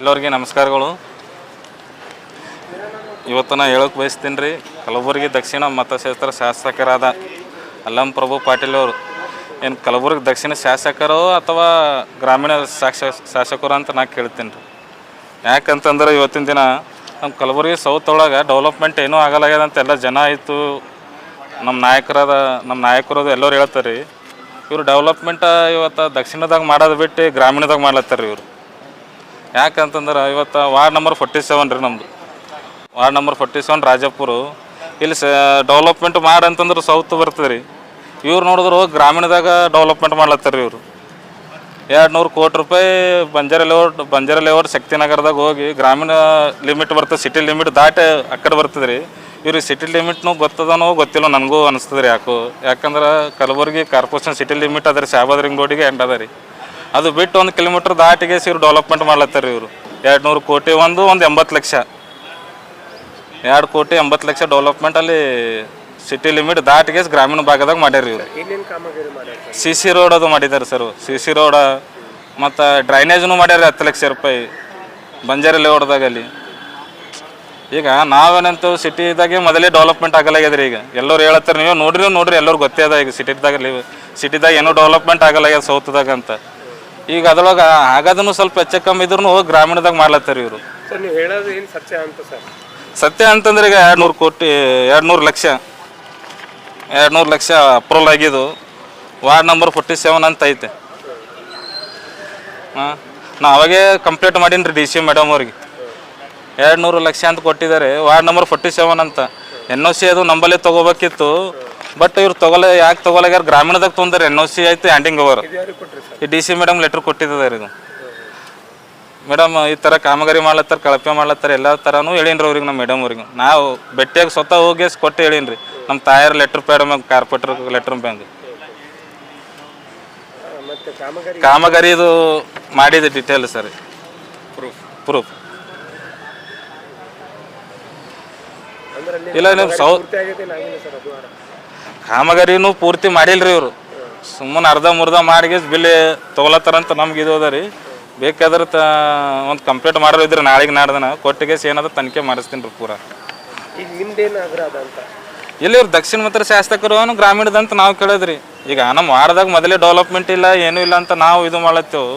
ಎಲ್ಲರಿಗೆ ನಮಸ್ಕಾರಗಳು. ಇವತ್ತು ನಾ ಹೇಳೋಕೆ ಬಯಸ್ತೀನಿ ರೀ, ಕಲಬುರಗಿ ದಕ್ಷಿಣ ಮತಕ್ಷೇತ್ರ ಶಾಸಕರಾದ ಅಲ್ಲಂ ಪ್ರಭು ಪಾಟೀಲ್ ಅವರು. ಏನು ಕಲಬುರಗಿ ದಕ್ಷಿಣ ಶಾಸಕರು ಅಥವಾ ಗ್ರಾಮೀಣ ಶಾಸ ಶಾಸಕರು ಅಂತ ನಾ ಕೇಳ್ತೀನಿ ರೀ. ಯಾಕಂತಂದ್ರೆ ಇವತ್ತಿನ ದಿನ ನಮ್ಮ ಕಲಬುರಗಿ ಸೌತ್ ಒಳಗೆ ಡೆವಲಪ್ಮೆಂಟ್ ಏನೂ ಆಗಲಾಗ್ಯದ ಅಂತ ಎಲ್ಲ ಜನ ಆಯಿತು. ನಮ್ಮ ನಾಯಕರಾದ ನಮ್ಮ ನಾಯಕರದು ಎಲ್ಲರೂ ಹೇಳ್ತಾರೆ ರೀ, ಇವರು ಡೆವಲಪ್ಮೆಂಟ್ ಇವತ್ತು ದಕ್ಷಿಣದಾಗ ಮಾಡೋದು ಬಿಟ್ಟು ಗ್ರಾಮೀಣದಾಗ ಮಾಡ್ಲತ್ತಾರೆ ಇವರು. ಯಾಕಂತಂದ್ರೆ ಇವತ್ತು ವಾರ್ಡ್ ನಂಬರ್ ಫೋರ್ಟಿ ಸೆವೆನ್ ರೀ ನಮ್ಮದು ward number forty seven Rajapura. ಇಲ್ಲಿ ಸ ಡೆವಲಪ್ಮೆಂಟ್ ಮಾಡಿ ಅಂತಂದ್ರೆ ಸೌತ್ ಬರ್ತದೆ ರೀ. ಇವ್ರು ನೋಡಿದ್ರು ಗ್ರಾಮೀಣದಾಗ ಡೆವಲಪ್ಮೆಂಟ್ ಮಾಡ್ಲತ್ತಾರೆ ರೀ ಇವರು. ಎರಡು ನೂರು ಕೋಟಿ ರೂಪಾಯಿ ಬಂಜಾರ ಲೇಔಟ್ ಬಂಜಾರ ಲೇಔಟ್ ಶಕ್ತಿನಗರದಾಗ ಹೋಗಿ ಗ್ರಾಮೀಣ ಲಿಮಿಟ್ ಬರ್ತದೆ ಸಿಟಿ ಲಿಮಿಟ್ ದಾಟಿ ಅಕ್ಕಡೆ ಕಡೆ ಬರ್ತದೆ ರೀ. ಇವ್ರಿಗೆ ಸಿಟಿ ಲಿಮಿಟ್ನು ಗೊತ್ತದನೋ ಗೊತ್ತಿಲ್ಲ ನನಗೂ ಅನಿಸ್ತದೆ ರೀ ಯಾಕೋ. ಯಾಕಂದ್ರೆ ಕಲಬುರ್ಗಿ ಕಾರ್ಪೊರೇಷನ್ ಸಿಟಿ ಲಿಮಿಟ್ ಅದ ರೀ ರಿಂಗ್ ರೋಡಿಗೆ ಎಂಡ್ ಅದ ರೀ. ಅದು ಬಿಟ್ಟು ಒಂದು ಕಿಲೋಮೀಟರ್ ದಾಟಿಗೆ ಇವ್ರು ಡೆವಲಪ್ಮೆಂಟ್ ಮಾಡ್ಲತ್ತಾರ ಇವರು. ಎರಡು ನೂರು ಕೋಟಿ ಒಂದು ಒಂದು ಎಂಬತ್ತು ಲಕ್ಷ. ಎರಡು ಕೋಟಿ ಎಂಬತ್ತು ಲಕ್ಷ ಡೆವಲಪ್ಮೆಂಟ್ ಅಲ್ಲಿ ಸಿಟಿ ಲಿಮಿಟ್ ದಾಟಿಗೆ ಗ್ರಾಮೀಣ ಭಾಗದಾಗ ಮಾಡ್ಯಾರ ಇವರು. ಸಿ ಸಿ ರೋಡ್ ಅದು ಮಾಡಿದ್ದಾರೆ ಸರ್. ಸಿ ಸಿ ರೋಡ ಮತ್ತು ಡ್ರೈನೇಜ್ನು ಮಾಡ್ಯಾರ ಹತ್ತು ಲಕ್ಷ ರೂಪಾಯಿ ಬಂಜಾರ ಲೇಔಟ್ದಾಗ ಅಲ್ಲಿ. ಈಗ ನಾವೇನಂತ ಸಿಟಿದಾಗೆ ಮೊದಲೇ ಡೆವಲಪ್ಮೆಂಟ್ ಆಗಲಾಗ್ಯದ್ರಿ ಈಗ. ಎಲ್ಲರೂ ಹೇಳತ್ತಾರೆ ನೀವು ನೋಡ್ರಿ ನೋಡ್ರಿ ಎಲ್ಲರೂ ಗೊತ್ತೇ ಅದ ಈಗ ಸಿಟಿದಾಗ ಸಿಟಿದಾಗ ಏನೂ ಡೆವಲಪ್ಮೆಂಟ್ ಆಗಲಾಗ್ಯದ ಸೌತ್ದಾಗ ಅಂತ. ಈಗ ಅದ್ರೊಳಗೆ ಆಗದನ್ನು ಸ್ವಲ್ಪ ಹೆಚ್ಚು ಕಮ್ಮಿ ಇದ್ರು ಹೋಗಿ ಗ್ರಾಮೀಣದಾಗ ಮಾಡ್ಲತ್ತಾರ ಇವರು. ಸರ್ ನೀವು ಹೇಳೋದು ಏನು ಸತ್ಯ ಅಂತ ಸರ್? ಸತ್ಯ ಅಂತಂದ್ರೆ ಈಗ ಎರಡು ನೂರು ಕೋಟಿ ಎರಡು ನೂರು ಲಕ್ಷ. ಎರಡು ನೂರು ಲಕ್ಷ ಅಪ್ರೂವಲ್ ಆಗಿದ್ದು ವಾರ್ಡ್ ನಂಬರ್ ಫೋರ್ಟಿ ಸೆವೆನ್ ಅಂತ ಐತೆ. ಹಾಂ ನಾ ಅವಾಗೇ ಕಂಪ್ಲೀಟ್ ಮಾಡೀನಿ ರೀ ಡಿ ಸಿ ಮೇಡಮ್ ಅವ್ರಿಗೆ. ಎರಡು ನೂರು ಲಕ್ಷ ಅಂತ ಕೊಟ್ಟಿದ್ದಾರೆ ವಾರ್ಡ್ ನಂಬರ್ ಫೋರ್ಟಿ ಸೆವೆನ್ ಅಂತ. ಎನ್ ಒ ಸಿ ಅದು ನಂಬಲ್ಲೇ ತೊಗೋಬೇಕಿತ್ತು. ಬಟ್ ಇವ್ರು ತಗೋಲ ಯಾಕೆ ತಗೊಲಾಗ್ಯಾರ ಗ್ರಾಮೀಣದಾಗ ತೊಂದರೆ ಎನ್ ಓ ಸಿ ಆಯ್ತು ಹ್ಯಾಂಡಿಂಗ್ ಓವರ್ ಈ ಡಿ ಸಿ ಮೇಡಮ್ ಲೆಟ್ರ್ ಕೊಟ್ಟಿದ್ದಾರೆ ಇದು ಮೇಡಮ್ ಈ ಥರ ಕಾಮಗಾರಿ ಮಾಡ್ಲತ್ತಾರ ಕಳಪೆ ಮಾಡ್ಲತ್ತಾರ ಎಲ್ಲ ಥರನೂ ಹೇಳೀನಿ ರೀ ಅವ್ರಿಗೆ ನಮ್ಮ ಮೇಡಮ್ ಅವ್ರಿಗೆ. ನಾವು ಭೇಟಿಯಾಗಿ ಸ್ವತಃ ಹೋಗಿ ಕೊಟ್ಟು ಹೇಳಿನ್ರಿ. ರೀ ನಮ್ಮ ತಾಯರ್ ಲೆಟ್ರ್ ಪ್ಯಾಡ್ ಮ್ಯಾಗ ಕಾರ್ಪೊರೇಟರ್ ಲೆಟ್ರ್ ಬ್ಯಾಂಕ್ ಕಾಮಗಾರಿ ಇದು ಮಾಡಿದೆ ಡಿಟೇಲ್ ಸರ್. ಪ್ರೂಫ್ ಪ್ರೂಫ್ ಇಲ್ಲ ನೀವು ಸೌ ಕಾಮಗಾರಿನೂ ಪೂರ್ತಿ ಮಾಡಿಲ್ರಿ ಇವರು. ಸುಮ್ಮನೆ ಅರ್ಧ ಮುರ್ಧ ಮಾಡಿ ಬಿಲ್ ತಗೊಳತ್ತಾರಂತ ನಮ್ಗೆ ಇದು ಅದ ರೀ. ಬೇಕಾದ್ರೆ ತ ಒಂದು ಕಂಪ್ಲೀಟ್ ಮಾಡೋರು ಇದ್ರೆ ನಾಳೆಗೆ ನಾಡ್ದನ ಕೊಟ್ಟಿಗೆ ಏನದ ತನಿಖೆ ಮಾಡಿಸ್ತೀನಿ ರೀ ಪೂರ. ಈಗ ನಿಮ್ದೇನು ಆಗ್ರಹ ಅಂತ? ಇಲ್ಲಿ ಇವ್ರು ದಕ್ಷಿಣ ಮತ್ರ ಶಾಸಕರು ಗ್ರಾಮೀಣದಂತ ನಾವು ಕೇಳಿದ್ರಿ. ಈಗ ನಮ್ಮ ವಾರ್ಡ್ದಾಗ ಮೊದಲೇ ಡೆವಲಪ್ಮೆಂಟ್ ಇಲ್ಲ ಏನೂ ಇಲ್ಲ ಅಂತ ನಾವು ಇದು ಮಾಡತ್ತೇವು.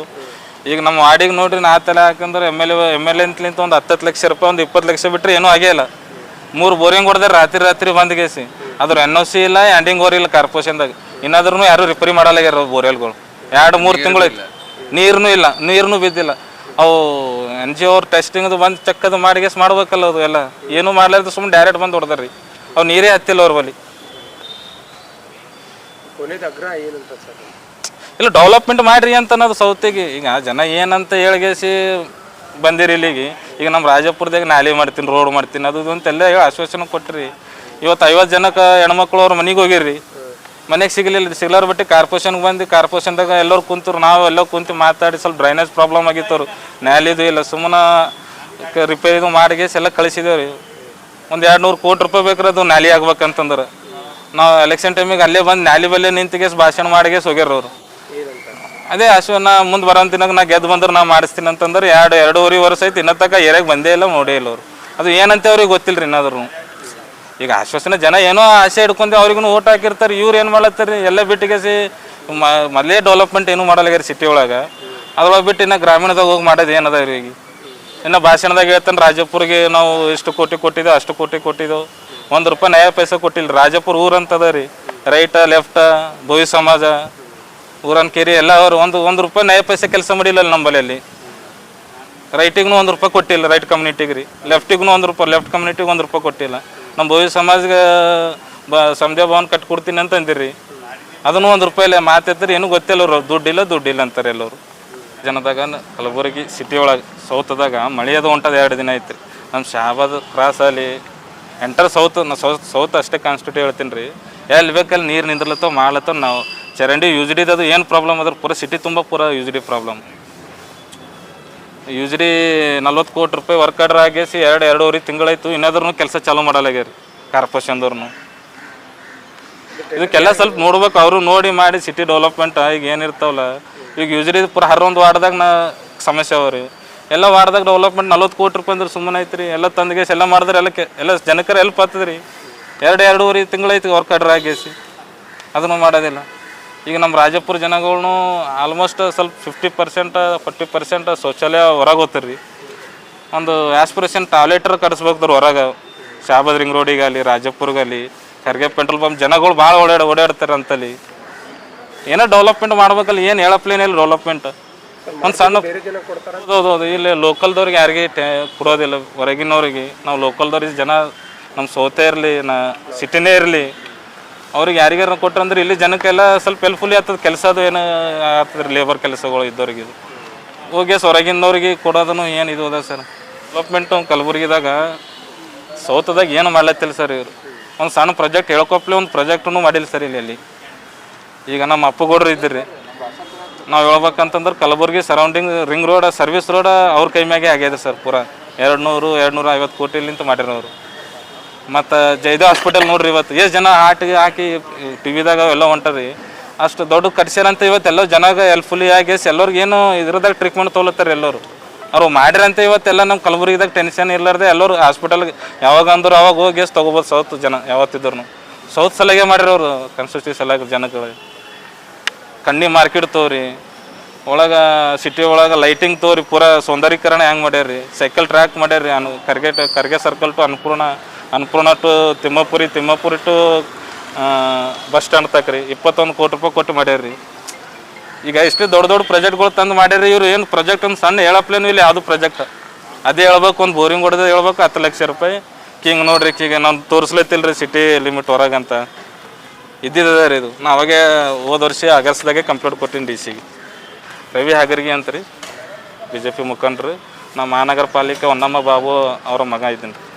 ಈಗ ನಮ್ಮ ವಾರ್ಡಿಗೆ ನೋಡ್ರಿ ನಾ ತಲೆ ಹಾಕಂದ್ರೆ M L A M L ಎಂತ್ಲಿಂತ ಒಂದು ಹತ್ತತ್ತು ಲಕ್ಷ ರೂಪಾಯಿ ಒಂದು ಇಪ್ಪತ್ತು ಲಕ್ಷ ಬಿಟ್ಟರೆ ಏನೂ ಆಗೇ ಇಲ್ಲ. ಮೂರು ಬೋರಿಂಗ್ ಹೊಡೆದ್ರೆ ರಾತ್ರಿ ರಾತ್ರಿ ಬಂದ್ ಗೇಸಿ. ಅದ್ರ ಎನ್ ಒ ಸಿ ಇಲ್ಲ ಎಂಡಿಂಗ್ ಓರ್ ಇಲ್ಲ ಕಾರ್ಪೊರೇಷನ್ದಾಗ ಇನ್ನಾದ್ರೂ ಯಾರು ರಿಪೇರಿ ಮಾಡಲಾಗ್ಯಾರ ಬೋರ್ವೆಲ್ಗಳು. ಎರಡು ಮೂರು ತಿಂಗಳು ಐತಿ. ನೀರ್ನು ಇಲ್ಲ ನೀರ್ನು ಬಿದ್ದಿಲ್ಲ. ಅವು ಎನ್ ಜಿ ಅವ್ರ ಟೆಸ್ಟಿಂಗ್ದು ಬಂದು ಚೆಕ್ಕದು ಮಾಡಿಗೆಸ್ ಮಾಡ್ಬೇಕಲ್ಲ ಅದು ಎಲ್ಲ. ಏನೂ ಮಾಡ್ಲಾರ್ದು ಸುಮ್ಮನೆ ಡೈರೆಕ್ಟ್ ಬಂದು ಹೊಡೆದಾರ್ರಿ. ಅವು ನೀರೇ ಹತ್ತಿಲ್ಲ ಅವ್ರ ಬಳಿ. ಇಲ್ಲ ಡೆವಲಪ್ಮೆಂಟ್ ಮಾಡ್ರಿ ಅಂತ ಅನ್ನೋದು ಸೌತಿಗೆ. ಈಗ ಜನ ಏನಂತ ಹೇಳ್ಗೇಸಿ ಬಂದಿರಿ ಇಲ್ಲಿಗೆ. ಈಗ ನಮ್ಮ ರಾಜಪುರದಾಗ ನಾಲಿ ಮಾಡ್ತೀನಿ ರೋಡ್ ಮಾಡ್ತೀನಿ ಅದು ಅಂತೆಲ್ಲ ಹೇಳಿ ಆಶ್ವಾಸನೆ ಕೊಟ್ಟಿರಿ ಇವತ್ತು ಐವತ್ತು ಜನಕ್ಕೆ ಹೆಣ್ಮಕ್ಳು ಅವ್ರ ಮನೆಗೆ ಹೋಗಿರ್ರಿ. ಮನೆಗೆ ಸಿಗಲಿಲ್ಲ, ಸಿಗ್ಲಾರ ಬಿಟ್ಟು ಕಾರ್ಪೊರೇಷನ್ಗೆ ಬಂದು ಕಾರ್ಪೊರೇಷನ್ದಾಗ ಎಲ್ಲರೂ ಕುಂತರು, ನಾವು ಎಲ್ಲ ಕುಂತು ಮಾತಾಡಿ ಸ್ವಲ್ಪ ಡ್ರೈನೇಜ್ ಪ್ರಾಬ್ಲಮ್ ಆಗಿತ್ತವ್ರು. ನ್ಯಾಲಿದು ಇಲ್ಲ ಸುಮ್ಮನೆ ರಿಪೇರಿದು ಮಾಡಿಗೆ ಎಲ್ಲ ಕಳಿಸಿದೇವೆ ರೀ ಒಂದು ಎರಡು ನೂರು ಕೋಟಿ ರೂಪಾಯಿ ಬೇಕ್ರಿ ಅದು ನ್ಯಾಲಿ ಆಗ್ಬೇಕಂತಂದ್ರೆ. ನಾವು ಎಲೆಕ್ಷನ್ ಟೈಮಿಗೆ ಅಲ್ಲೇ ಬಂದು ನಾಲಿ ಬಲ್ಲೇ ನಿಂತಿಗೆಸ್ ಭಾಷಣ ಮಾಡಿಗೆಸ್ ಅವರು. ಅದೇ ಅದೇ ನಾ ಮುಂದೆ ಬರೋಂತಿನಾಗ ನಾ ಗೆದ್ದು ಬಂದ್ರೆ ನಾ ಮಾಡಿಸ್ತೀನಿ ಅಂತಂದ್ರೆ ಎರಡು, ಎರಡೂವರೆ ವರ್ಷ ಆಯ್ತು, ಇನ್ನೂ ತನಕ ಏರಿಯಾಗ ಬಂದೇ ಇಲ್ಲ, ನೋಡೇ ಇಲ್ಲ ಅವರು. ಅದು ಏನಂತೆ ಅವ್ರಿಗೆ ಗೊತ್ತಿಲ್ಲ ರೀ ಇನ್ನಾದ್ರು ಈಗ ಆಶ್ವಾಸನೆ ಜನ ಏನೋ ಆಸೆ ಹಿಡ್ಕೊಂಡು ಅವ್ರಿಗೂ ಓಟ್ ಹಾಕಿರ್ತಾರೆ, ಇವ್ರು ಏನು ಮಾಡತ್ತಾರೆ ಎಲ್ಲ ಬಿಟ್ಟಿಗೆಸಿ ಮೊದಲೇ ಡೆವಲಪ್ಮೆಂಟ್ ಏನು ಮಾಡಲಾಗ್ಯಾರ ಸಿಟಿ ಒಳಗೆ. ಅದ್ರೊಳಗೆ ಬಿಟ್ಟು ಇನ್ನು ಗ್ರಾಮೀಣದಾಗ ಹೋಗಿ ಮಾಡೋದು ಏನದ ಇವ್ರಿಗೆ ಇನ್ನು ಭಾಷಣದಾಗ ಹೇಳ್ತಾನೆ ರಾಜಪುರಿಗೆ ನಾವು ಎಷ್ಟು ಕೋಟಿ ಕೊಟ್ಟಿದ್ದೆವು, ಅಷ್ಟು ಕೋಟಿ ಕೊಟ್ಟಿದ್ದೆವು. ಒಂದು ರೂಪಾಯಿ ನಯ ಪೈಸೆ ಕೊಟ್ಟಿಲ್ಲ, ರಾಜಪುರ ಊರಂತದ ರೀ. ರೈಟ, ಲೆಫ್ಟ, ಭೋವಿ ಸಮಾಜ, ಊರನ್ ಕೇರಿ ಎಲ್ಲ ಅವರು ಒಂದು ಒಂದು ರೂಪಾಯಿ ನಯ ಪೈಸೆ ಕೆಲಸ ಮಾಡಿಲ್ಲ ನಂಬಲ್ಲಿ ರೈಟಿಗೂ ಒಂದು ರೂಪಾಯಿ ಕೊಟ್ಟಿಲ್ಲ, ರೈಟ್ ಕಮ್ಯುನಿಟಿಗೆ ರೀ. ಲೆಫ್ಟಿಗೂ ಒಂದು ರೂಪಾಯಿ ಲೆಫ್ಟ್ ಕಮ್ಯುನಿಟಿಗೆ ಒಂದು ರೂಪಾಯಿ ಕೊಟ್ಟಿಲ್ಲ. ನಮ್ಮ ಭವ್ಯ ಸಮಾಜಕ್ಕೆ ಬ ಸಮುದಾಯ ಭವನ ಕಟ್ಟಿ ಕೊಡ್ತೀನಿ ಅಂತ ಅಂದಿರಿ. ಅದನ್ನು ಒಂದು ರೂಪಾಯಿ ಇಲ್ಲ ಮಾತಾಡ್ತಾರೆ ಏನೂ ಗೊತ್ತಿಲ್ಲ ಅವರು. ದುಡ್ಡಿಲ್ಲ ದುಡ್ಡಿಲ್ಲ ಅಂತಾರೆ ಎಲ್ಲರು. ಜನದಾಗ, ಕಲಬುರಗಿ ಸಿಟಿ ಒಳಗೆ, ಸೌತದಾಗ ಮಳೆ ಅದು ಹೊಂಟದ ಎರಡು ದಿನ ಐತ್ರಿ ನಮ್ಮ ಶಾಬಾದ್ ಕ್ರಾಸ್ ಅಲ್ಲಿ ಎಂಟರ್ ಸೌತ್, ನಾ ಸೌತ್ ಸೌತ್ ಅಷ್ಟೇ ಕಾನ್ಸ್ಟಿಟ್ಯೂಟ್ ಹೇಳ್ತೀನಿ ರೀ. ಎಲ್ಲಿ ಬೇಕಲ್ಲಿ ನೀರು ನಿಂದ್ರಲತ್ತೋ, ಮಾಡ್ಲತ್ತೋ, ನಾವು ಚರಂಡಿ ಯೂಸ್ ಅದು ಏನು ಪ್ರಾಬ್ಲಮ್ ಅದ್ರ ಪೂರ ಸಿಟಿ ತುಂಬ ಪೂರ ಯೂಸ್ ಡಿ ಪ್ರಾಬ್ಲಮ್ ಡಿ ನಲ್ವತ್ತು ಕೋಟಿ ರೂಪಾಯಿ ವರ್ಕ್ ಆರ್ಡರ್ ಆಗೇಸಿ ಎರಡು, ಎರಡೂವರೆ ತಿಂಗಳಾಯ್ತು. ಇನ್ನಾದ್ರೂ ಕೆಲಸ ಚಾಲೂ ಮಾಡಲಾಗ್ಯಾರ ಕಾರ್ಪೊರೇಷನ್ದವ್ರು ಇದಕ್ಕೆಲ್ಲ ಸ್ವಲ್ಪ ನೋಡ್ಬೇಕು. ಅವರು ನೋಡಿ ಮಾಡಿ ಸಿಟಿ ಡೆವಲಪ್ಮೆಂಟ್ ಈಗ ಏನಿರ್ತಾವಲ್ಲ. ಈಗ ಯೂಸ್ಲಿ ಪೂರ ಹರೊಂದು ವಾರ್ಡ್ದಾಗ ನಾ ಸಮಸ್ಯೆ ಅವ ರೀ. ಎಲ್ಲ ವಾರ್ಡ್ದಾಗ ಡೆವಲಪ್ಮೆಂಟ್ ನಲ್ವತ್ತು ಕೋಟಿ ರೂಪಾಯಿ ಅಂದ್ರೆ ಸುಮ್ಮನೆ ಐತ್ರಿ ಎಲ್ಲ ತಂದ್ಗೇಸಿ ಎಲ್ಲ ಮಾಡಿದ್ರೆ ಎಲ್ಲ ಎಲ್ಲ ಜನಕರ ಎಲ್ಪ್ ಆಗ್ತದ್ರಿ ಎರಡು, ಎರಡೂವರೆ ತಿಂಗಳೈತಿ ವರ್ಕ್ ಆರ್ಡರ್ ಆಗೇಸಿ. ಅದನ್ನು ಮಾಡೋದಿಲ್ಲ. ಈಗ ನಮ್ಮ ರಾಜಪುರ ಜನಗಳ್ನು ಆಲ್ಮೋಸ್ಟ್ ಸ್ವಲ್ಪ ಫಿಫ್ಟಿ ಪರ್ಸೆಂಟ್ ಫಾರ್ಟಿ ಪರ್ಸೆಂಟ್ ಶೌಚಾಲಯ ಹೊರಗೆ ಹೋಗ್ತಾರೆ ಒಂದು ಆಸ್ಪಿರೇಷನ್ ಟಾಯ್ಲೆಟ್ರ್ ಕಟ್ಸ್ಬೇಕು ಹೊರಗೆ. ಶಾಬಾದ್ ರಿಂಗ್ ರೋಡಿಗಾಗಲಿ ರಾಜಪುರ್ಗಲ್ಲಿ ಖರ್ಗೆ ಪೆಟ್ರೋಲ್ ಪಂಪ್ ಜನಗಳು ಭಾಳ ಓಡಾಡ ಓಡಾಡ್ತಾರೆ ಅಂತಲ್ಲಿ. ಏನೋ ಡೆವಲಪ್ಮೆಂಟ್ ಮಾಡ್ಬೇಕಲ್ಲ ಏನು ಹೇಳಪ್ಲೇನಿಲ್ಲ ಇಲ್ಲ ಡೆವಲಪ್ಮೆಂಟ್ ಒಂದು ಸಣ್ಣ ಹೌದು ಹೌದು ಇಲ್ಲಿ ಲೋಕಲ್ದವ್ರಿಗೆ ಯಾರಿಗೆ ಟೆ ಕೊಡೋದಿಲ್ಲ. ಹೊರಗಿನವ್ರಿಗೆ. ನಾವು ಲೋಕಲ್ದವ್ರಿಗೆ ಜನ ನಮ್ಮ ಸೋತೆ ಇರಲಿ ನಾ ಸಿಟಿನೇ ಇರಲಿ. ಅವ್ರಿಗೆ ಯಾರಿಗಾರ ಕೊಟ್ರಂದ್ರೆ ಇಲ್ಲಿ ಜನಕ್ಕೆಲ್ಲ ಸ್ವಲ್ಪ ಹೆಲ್ಪ್ಫುಲ್ಲಿ ಆಗ್ತದೆ. ಕೆಲಸ ಅದು ಏನು ಆಗ್ತದೆ ಲೇಬರ್ ಕೆಲಸಗಳು ಇದ್ದವ್ರಿಗೆ ಇದು. ಹೋಗಿ ಸೊರಗಿಂದವ್ರಿಗೆ ಕೊಡೋದನ್ನು ಏನು ಇದು ಅದ ಸರ್? ಡೆವಲಪ್ಮೆಂಟು ಕಲಬುರ್ಗಿದಾಗ ಸೌತದಾಗ ಏನು ಮಾಡ್ಲತ್ತಿಲ್ಲ ಸರ್ ಇವರು. ಒಂದು ಸಣ್ಣ ಪ್ರಾಜೆಕ್ಟ್ ಹೇಳ್ಕೊಪ್ಲೆ ಒಂದು ಪ್ರಾಜೆಕ್ಟನ್ನು ಮಾಡಿಲ್ಲ ಸರ್ ಇಲ್ಲಿ ಅಲ್ಲಿ. ಈಗ ನಮ್ಮ ಅಪ್ಪಗೌಡ್ರು ಇದ್ದೀರಿ ನಾವು ಹೇಳ್ಬೇಕಂತಂದ್ರೆ Kalaburagi surrounding ring road service road ಅವ್ರ ಕೈ ಮ್ಯಾಗೆ ಆಗ್ಯದ ಸರ್ ಪೂರಾ. ಎರಡು ನೂರು ಎರಡು ನೂರ ಐವತ್ತು ಕೋಟಿಲಿಂತ ಮಾಡಿರೋರು. ಮತ್ತು ಜಯದೇವ್ ಹಾಸ್ಪಿಟಲ್ ನೋಡ್ರಿ ಇವತ್ತು ಎಷ್ಟು ಜನ ಹಾಟಿಗೆ ಹಾಕಿ ಟಿ ವಿದಾಗ ಎಲ್ಲ ಹೊಂಟರಿ ಅಷ್ಟು ದೊಡ್ಡ ಕಟ್ಸ್ಯಾರಂತ ಇವತ್ತು ಎಲ್ಲ ಜನಾಗ ಹೆಲ್ಪ್ಫುಲಿ ಆಗಿ ಎಲ್ಲರಿಗೆ ಏನು ಇದ್ರದಾಗ ಟ್ರೀಟ್ಮೆಂಟ್ ತೊಗೊಳತ್ತಾರೆ ಎಲ್ಲರೂ. ಅವ್ರು ಮಾಡ್ರಂತ ಇವತ್ತೆಲ್ಲ ನಮ್ಮ ಕಲಬುರಗಿದಾಗ ಟೆನ್ಷನ್ ಇರ್ಲಾರ್ದೆ ಎಲ್ಲರೂ ಹಾಸ್ಪಿಟಲ್ಗೆ ಯಾವಾಗ ಅಂದ್ರೆ ಅವಾಗ ಹೋಗಿ ಎಷ್ಟು ತೊಗೋಬೋದು ಸೌತ್ ಜನ ಯಾವತ್ತಿದ್ರು ಸೌತ್ ಸಲಗೆ ಅವರು ಕನ್ಸ್ಟಿಟ್ಯೂಷನ್ ಸಲಗೆ ಜನಗಳಿಗೆ ಕಣ್ಣಿ ಮಾರ್ಕೆಟ್ ತೋರಿ. ಒಳಗೆ ಸಿಟಿ ಒಳಗೆ ಲೈಟಿಂಗ್ ತೋರಿ ಪೂರಾ ಸೌಂದರ್ಯೀಕರಣ ಹೆಂಗೆ ಮಾಡ್ಯಾರ್ರಿ? ಸೈಕಲ್ ಟ್ರ್ಯಾಕ್ ಮಾಡ್ಯಾರ್ರಿ ಅನು Kharge Kharge circle to Annapurna Annapurna to Thimmapuri Thimmapuri to bus stand ತಕ ರೀ. ಇಪ್ಪತ್ತೊಂದು ಕೋಟಿ ರೂಪಾಯಿ ಕೊಟ್ಟು ಮಾಡ್ಯಾರ್ರಿ. ಈಗ ಇಷ್ಟು ದೊಡ್ಡ ದೊಡ್ಡ ಪ್ರಾಜೆಕ್ಟ್ಗಳು ತಂದು ಮಾಡ್ಯಾರಿ ಇವ್ರು. ಏನು ಪ್ರಾಜೆಕ್ಟ್ ಒಂದು ಸಣ್ಣ ಹೇಳಪ್ಲೇನು ಇಲ್ಲ ಯಾವುದು ಪ್ರಾಜೆಕ್ಟ್. ಅದೇ ಹೇಳ್ಬೇಕು, ಒಂದು ಬೋರಿಂಗ್ ಹೊಡೆದು ಹೇಳ್ಬೇಕು, ಹತ್ತು ಲಕ್ಷ ರೂಪಾಯಿ. ಹಿಂಗೆ ನೋಡ್ರಿ ಈಗ ನಾನು ತೋರಿಸ್ಲತ್ತಿಲ್ಲ ರೀ ಸಿಟಿ ಲಿಮಿಟ್ ಹೊರಗಂತ ಇದ್ದಿದೆ ರೀ ಇದು. ನಾ ಅವಾಗೆ ಹೋದ ವರ್ಷ ಆಗಸ್ಟ್ದಾಗೆ ಕಂಪ್ಲೇಂಟ್ ಕೊಟ್ಟಿನಿ ಡಿ ಸಿಗೆ ರವಿ ಹಾಗರ್ಗಿ ಅಂತ ರೀ. ಬಿ ಜೆ ಪಿ ಮುಖಂಡರು. ನಮ್ಮ ಮಹಾನಗರ ಪಾಲಿಕೆ ಹೊನ್ನಮ್ಮ ಬಾಬು ಅವರ ಮಗ ಇದ್ದೀನಿ. ರೀ